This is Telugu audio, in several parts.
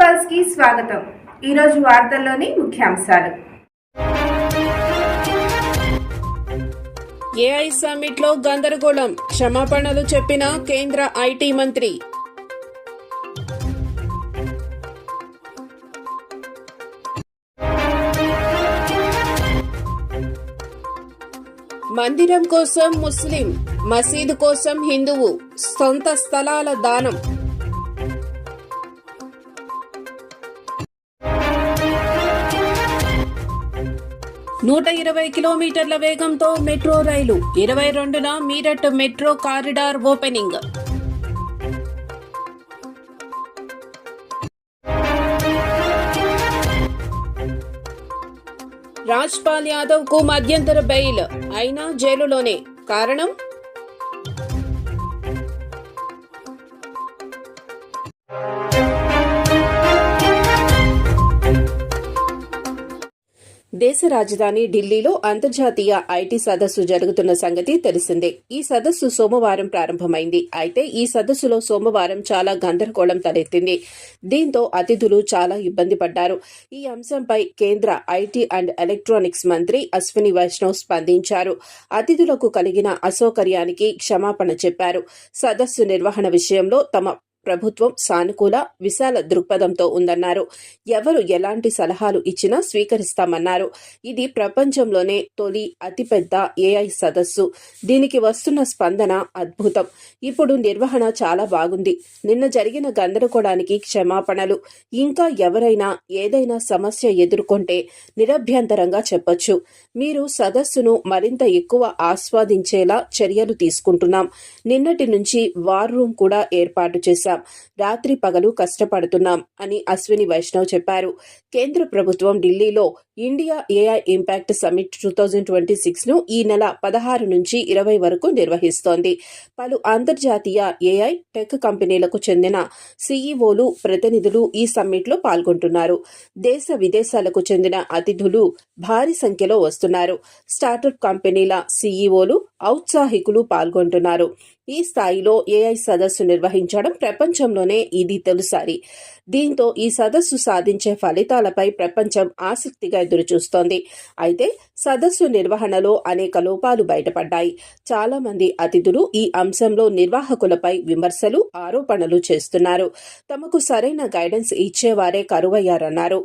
పల్స్కి స్వాగతం. ఈరోజు వార్తల్లోని ముఖ్యాంశాలు. ఏఐ సమ్మిట్లో గందరగోళం క్షమాపణలు చెప్పిన కేంద్ర ఐటీ మంత్రి. మందిరం కోసం ముస్లిం మసీదు కోసం హిందువు సొంత స్థలాల దానం. నూట ఇరవై కిలోమీటర్ల వేగంతో మెట్రో రైలు ఇరవై రెండున Meerut metro corridor opening. Rajpal యాదవ్కు మధ్యంతర బెయిల్ అయినా జైలులోనే. కారణం? దేశ రాజధాని ఢిల్లీలో అంతర్జాతీయ ఐటీ సదస్సు జరుగుతున్న సంగతి తెలిసిందే. ఈ సదస్సు సోమవారం ప్రారంభమైంది. అయితే ఈ సదస్సులో సోమవారం చాలా గందరగోళం తలెత్తింది. దీంతో అతిథులు చాలా ఇబ్బంది పడ్డారు. ఈ అంశంపై కేంద్ర ఐటీ అండ్ ఎలక్ట్రానిక్స్ మంత్రి అశ్విని వైష్ణవ్ స్పందించారు. అతిథులకు కలిగిన అసౌకర్యానికి క్షమాపణ చెప్పారు. సదస్సు నిర్వహణ విషయంలో తమ ప్రభుత్వం సానుకూల విశాల దృక్పథంతో ఉందన్నారు. ఎవరు ఎలాంటి సలహాలు ఇచ్చినా స్వీకరిస్తామన్నారు. ఇది ప్రపంచంలోనే తొలి అతిపెద్ద ఏఐ సదస్సు. దీనికి వస్తున్న స్పందన అద్భుతం. ఇప్పుడు నిర్వహణ చాలా బాగుంది. నిన్న జరిగిన గందరగోళానికి క్షమాపణలు. ఇంకా ఎవరైనా ఏదైనా సమస్య ఎదుర్కొంటే నిరభ్యంతరంగా చెప్పొచ్చు. మీరు సదస్సును మరింత ఎక్కువ ఆస్వాదించేలా చర్యలు తీసుకుంటున్నాం. నిన్నటి నుంచి వార్ రూమ్ కూడా ఏర్పాటు చేశాం. రాత్రి పగలు కష్టపడుతున్నాం అని అశ్విని వైష్ణవ్ చెప్పారు. కేంద్ర ప్రభుత్వం ఢిల్లీలో India AI impact summit two thousand twenty సిక్స్ను ఈ నెల పదహారు నుంచి ఇరవై వరకు నిర్వహిస్తోంది. పలు అంతర్జాతీయ ఏఐ టెక్ కంపెనీలకు చెందిన సీఈఓలు ప్రతినిధులు ఈ సమ్మిట్లో పాల్గొంటున్నారు. దేశ విదేశాలకు చెందిన అతిథులు భారీ సంఖ్యలో వస్తున్నారు. స్టార్టప్ కంపెనీల సీఈఓలు ఔత్సాహికులు పాల్గొంటున్నారు. ఈ స్థాయిలో ఏఐ సదస్సు నిర్వహించడం ప్రపంచంలోనే ఇది తొలిసారి. దీంతో ఈ సదస్సు సాధించే ఫలితాలపై ప్రపంచం ఆసక్తిగా ఎదురుచూస్తోంది. అయితే సదస్సు నిర్వహణలో అనేక లోపాలు బయటపడ్డాయి. చాలా మంది అతిథులు ఈ అంశంలో నిర్వాహకులపై విమర్శలు ఆరోపణలు చేస్తున్నారు. తమకు సరైన గైడెన్స్ ఇచ్చేవారే కరువయ్యారన్నారు.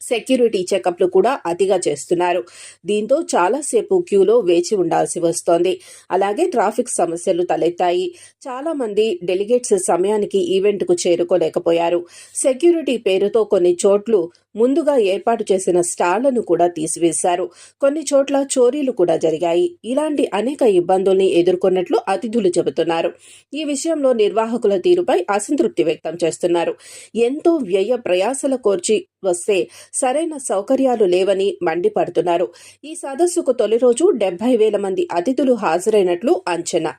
సెక్యూరిటీ చెకప్లు కూడా అతిగా చేస్తున్నారు. దీంతో చాలాసేపు క్యూలో వేచి ఉండాల్సి వస్తోంది. అలాగే ట్రాఫిక్ సమస్యలు తలెత్తాయి. చాలా మంది డెలిగేట్స్ సమయానికి ఈవెంట్కు చేరుకోలేకపోయారు. సెక్యూరిటీ పేరుతో కొన్ని చోట్లు ముందుగా ఏర్పాటు చేసిన స్టాళ్ళను కూడా తీసివేశారు. కొన్ని చోట్ల చోరీలు కూడా జరిగాయి. ఇలాంటి అనేక ఇబ్బందుల్ని ఎదుర్కొన్నట్లు అతిథులు చెబుతున్నారు. ఈ విషయంలో నిర్వాహకుల తీరుపై అసంతృప్తి వ్యక్తం చేస్తున్నారు. ఎంతో వ్యయ ప్రయాసల కోర్చి వస్తే సరైన సౌకర్యాలు లేవని మండిపడుతున్నారు. ఈ సదస్సుకు తొలి రోజు డెబ్బై వేల మంది అతిథులు హాజరైనట్లు అంచనా.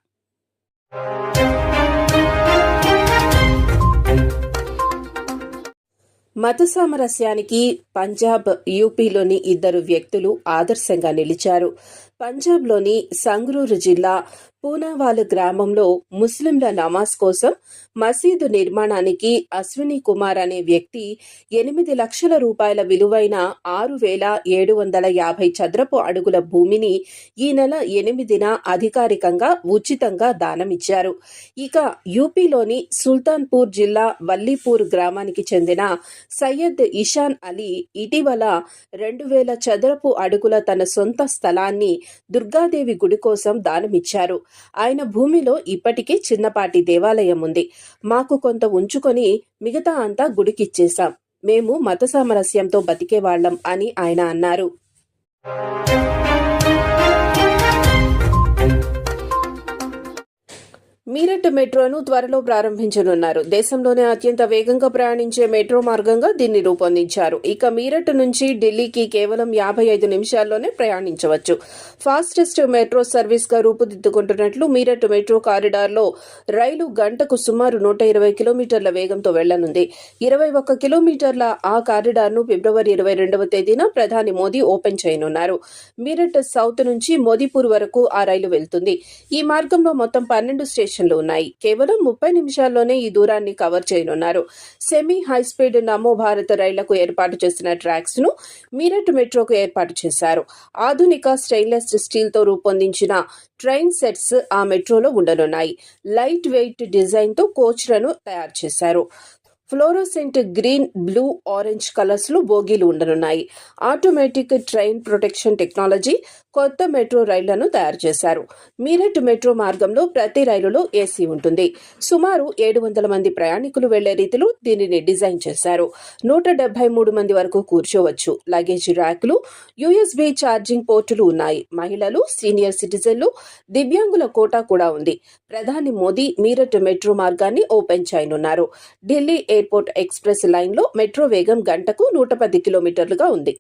మత సామరస్యానికి పంజాబ్ యూపీలోని ఇద్దరు వ్యక్తులు ఆదర్శంగా నిలిచారు. పంజాబ్లోని సంగ్రూరు జిల్లా పూనావాల్ గ్రామంలో ముస్లింల నమాజ్ కోసం మసీదు నిర్మాణానికి అశ్విని కుమార్ అనే వ్యక్తి ఎనిమిది లక్షల రూపాయల విలువైన ఆరు వేల ఏడు వందల యాభై చదరపు అడుగుల భూమిని ఈ నెల ఎనిమిదిన అధికారికంగా ఉచితంగా దానమిచ్చారు. ఇక యూపీలోని సుల్తాన్పూర్ జిల్లా వల్లీపూర్ గ్రామానికి చెందిన సయ్యద్ ఇషాన్ అలీ ఇటీవల రెండు వేల చదరపు అడుగుల తన సొంత స్థలాన్ని దుర్గాదేవి గుడి కోసం దానమిచ్చారు. ఆయన భూమిలో ఇప్పటికే చిన్నపాటి దేవాలయం ఉంది. మాకు కొంత ఉంచుకొని మిగతా అంతా గుడికిచ్చేశాం. మేము మత సామరస్యంతో బతికేవాళ్ళం అని ఆయన అన్నారు. మీరట్ మెట్రోను త్వరలో ప్రారంభించనున్నారు. దేశంలోనే అత్యంత వేగంగా ప్రయాణించే మెట్రో మార్గంగా దీన్ని రూపొందించారు. ఇక మీరట్ నుంచి ఢిల్లీకి కేవలం యాభై ఐదు నిమిషాల్లోనే ప్రయాణించవచ్చు. ఫాస్టెస్ట్ మెట్రో సర్వీస్గా రూపుదిద్దుకుంటున్నట్లు మీరట్ మెట్రో కారిడార్లో రైలు గంటకు సుమారు నూట ఇరవై కిలోమీటర్ల వేగంతో వెళ్ళనుంది. ఇరవై ఒక్క కిలోమీటర్ల ఆ కారిడార్ను ఫిబ్రవరి ఇరవై రెండవ తేదీన ప్రధాని మోదీ ఓపెన్ చేయనున్నారు. మీరట్ సౌత్ నుంచి మోదీపూర్ వరకు ఆ రైలు వెళ్తుంది. ఈ మార్గంలో మొత్తం పన్నెండు స్టేషన్ ఆప్షన్లు ఉన్నాయి. కేవలం ముప్పై నిమిషాల్లోనే ఈ దూరాన్ని కవర్ చేయనున్నారు. సెమీ హై స్పీడ్ నమో భారత రైళ్ళకు ఏర్పాటు చేసిన ట్రాక్స్ను మీరట్ మెట్రోకు ఏర్పాటు చేశారు. ఆధునిక స్టెయిన్లెస్ స్టీల్తో రూపొందించిన ట్రైన్ సెట్స్ ఆ మెట్రోలో ఉండనున్నాయి. లైట్ వెయిట్ డిజైన్తో కోచ్లను తయారు చేశారు. ఫ్లోరోసెంట్ గ్రీన్ బ్లూ ఆరెంజ్ కలర్స్లో బోగీలు ఉండనున్నాయి. ఆటోమేటిక్ ట్రైన్ ప్రొటెక్షన్ టెక్నాలజీ కొత్త మెట్రో రైళ్ళను తయారు చేశారు. మీరట్ మెట్రో మార్గంలో ప్రతి రైలులో ఏసీ ఉంటుంది. సుమారు ఏడు వందల మంది ప్రయాణికులు వెళ్ళే రీతిలో దీనిని డిజైన్ చేశారు. నూట డెబ్బై మూడు మంది వరకు కూర్చోవచ్చు. లగేజ్ ర్యాక్లు యూఎస్బి ఛార్జింగ్ పోర్టులు ఉన్నాయి. మహిళలు సీనియర్ సిటిజన్లు దివ్యాంగుల కోటా కూడా ఉంది. ప్రధాని మోదీ మీరట్ మెట్రో మార్గాన్ని ఓపెన్ చేయనున్నారు. ఢిల్లీ ఎయిర్పోర్ట్ ఎక్స్ప్రెస్ లైన్లో మెట్రో వేగం గంటకు నూట పది కిలోమీటర్లుగా ఉంది.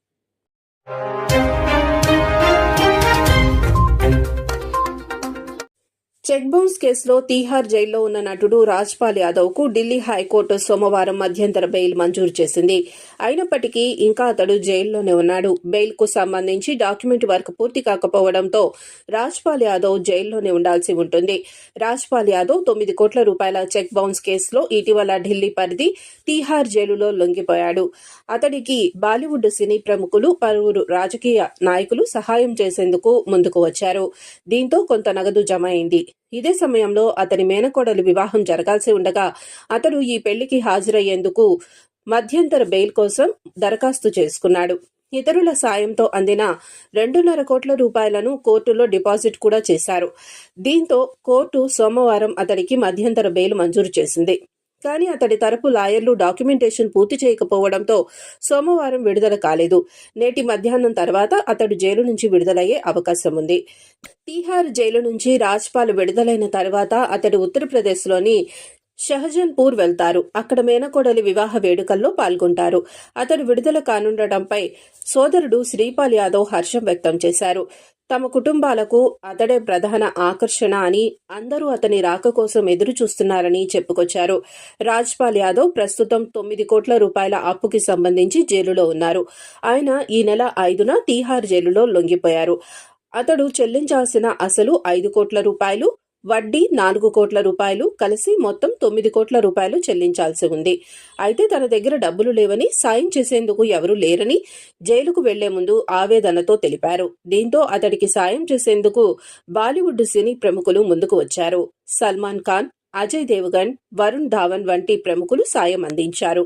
చెక్ బౌన్స్ కేసులో తీహార్ జైల్లో ఉన్న నటుడు రాజ్పాల్ యాదవ్కు ఢిల్లీ హైకోర్టు సోమవారం మధ్యంతర బెయిల్ మంజూరు చేసింది. అయినప్పటికీ ఇంకా అతడు జైల్లోనే ఉన్నాడు. బెయిల్కు సంబంధించి డాక్యుమెంట్ వర్క్ పూర్తి కాకపోవడంతో రాజ్పాల్ యాదవ్ జైల్లోనే ఉండాల్సి ఉంటుంది. రాజ్పాల్ యాదవ్ తొమ్మిది కోట్ల రూపాయల చెక్ బౌన్స్ కేసులో ఇటీవల ఢిల్లీ పరిధి తీహార్ జైలులో లొంగిపోయాడు. అతడికి బాలీవుడ్ సినీ ప్రముఖులు పలువురు రాజకీయ నాయకులు సహాయం చేసేందుకు ముందుకు వచ్చారు. దీంతో కొంత నగదు జమ అయింది. ఇదే సమయంలో అతని మేనకోడలు వివాహం జరగాల్సి ఉండగా అతడు ఈ పెళ్ళికి హాజరయ్యేందుకు మధ్యంతర బెయిల్ కోసం దరఖాస్తు చేసుకున్నాడు. ఇతరుల సాయంతో అందిన రెండున్నర కోట్ల రూపాయలను కోర్టులో డిపాజిట్ కూడా చేశారు. దీంతో కోర్టు సోమవారం అతడికి మధ్యంతర బెయిల్ మంజూరు చేసింది. కానీ అతడి తరపు లాయర్లు డాక్యుమెంటేషన్ పూర్తి చేయకపోవడంతో సోమవారం విడుదల కాలేదు. నేటి మధ్యాహ్నం తర్వాత అతడు జైలు నుంచి విడుదలయ్యే అవకాశం ఉంది. తీహార్ జైలు నుంచి రాజ్పాల్ విడుదలైన తర్వాత అతడు ఉత్తరప్రదేశ్లోని షహజన్పూర్ వెళ్తారు. అక్కడ మేనకోడలి వివాహ వేడుకల్లో పాల్గొంటారు. అతడు విడుదల కానుండటంపై సోదరుడు శ్రీపాల్ యాదవ్ హర్షం వ్యక్తం చేశారు. తమ కుటుంబాలకు అతడే ప్రధాన ఆకర్షణ అని అందరూ అతని రాక కోసం ఎదురు చూస్తున్నారని చెప్పుకొచ్చారు. రాజ్పాల్ యాదవ్ ప్రస్తుతం తొమ్మిది కోట్ల రూపాయల అప్పుకి సంబంధించి జైలులో ఉన్నారు. ఆయన ఈ నెల ఐదున తీహార్ జైలులో లొంగిపోయారు. అతడు చెల్లించాల్సిన అసలు ఐదు కోట్ల రూపాయలు వడ్డీ నాలుగు కోట్ల రూపాయలు కలిసి మొత్తం తొమ్మిది కోట్ల రూపాయలు చెల్లించాల్సి ఉంది. అయితే తన దగ్గర డబ్బులు లేవని సాయం చేసేందుకు ఎవరూ లేరని జైలుకు వెళ్ళే ముందు ఆవేదనతో తెలిపారు. దీంతో అతడికి సాయం చేసేందుకు బాలీవుడ్ సినీ ప్రముఖులు ముందుకు వచ్చారు. సల్మాన్ ఖాన్ అజయ్ దేవగన్ వరుణ్ ధావన్ వంటి ప్రముఖులు సాయం అందించారు.